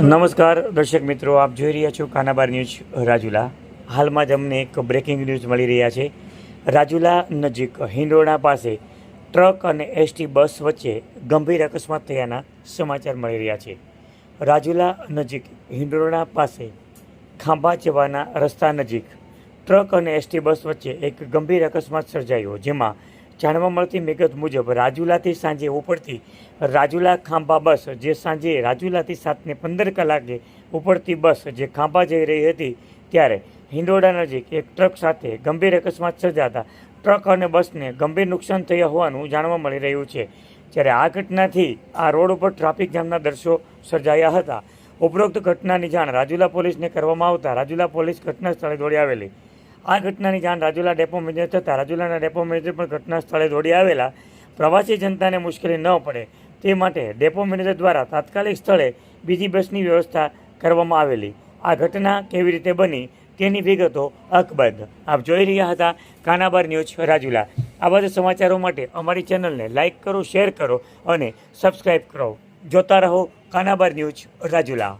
નમસ્કાર, દર્શક મિત્રો, આપ જોઈ રહ્યા છો કાનાબાર ન્યૂઝ રાજુલા. હાલમાં જ અમને એક બ્રેકિંગ ન્યૂઝ મળી રહ્યા છે. રાજુલા નજીક હિંડોળા પાસે ટ્રક અને એસટી બસ વચ્ચે ગંભીર અકસ્માત થયાના સમાચાર મળી રહ્યા છે. રાજુલા નજીક હિંડોળા પાસે ખાંભા જવાના રસ્તા નજીક ટ્રક અને એસટી બસ વચ્ચે એક ગંભીર અકસ્માત સર્જાયો, જેમાં જાણવા મળતી વિગત મુજબ રાજુલાથી સાંજે ઉપડતી રાજુલા ખાંભા બસ જે સાંજે રાજુલાથી સાતને પંદર કલાકે ઉપડતી બસ જે ખાંભા જઈ રહી હતી ત્યારે હિંડોળા નજીક એક ટ્રક સાથે ગંભીર અકસ્માત સર્જાતા ટ્રક અને બસને ગંભીર નુકસાન થયા હોવાનું જાણવા મળી રહ્યું છે. જ્યારે આ ઘટનાથી આ રોડ ઉપર ટ્રાફિક જામના દ્રશ્યો સર્જાયા હતા. ઉપરોક્ત ઘટનાની જાણ રાજુલા પોલીસને કરવામાં આવતા રાજુલા પોલીસ ઘટના સ્થળે દોડી આવેલી. આ ઘટનાની જાણ રાજુલા ડેપો મેનેજર થતાં રાજુલાના ડેપો મેનેજર પણ ઘટના સ્થળે દોડી આવેલા પ્રવાસી જનતાને મુશ્કેલી ન પડે તે માટે ડેપો મેનેજર દ્વારા તાત્કાલિક સ્થળે બીજી બસની વ્યવસ્થા કરવામાં આવેલી. આ ઘટના કેવી રીતે બની તેની વિગતો અકબંધ. આપ જોઈ રહ્યા હતા કાનાબાર ન્યૂઝ રાજુલા. આ બધા સમાચારો માટે અમારી ચેનલને લાઇક કરો, શેર કરો અને સબસ્ક્રાઈબ કરો. જોતા રહો કાનાબાર ન્યૂઝ રાજુલા.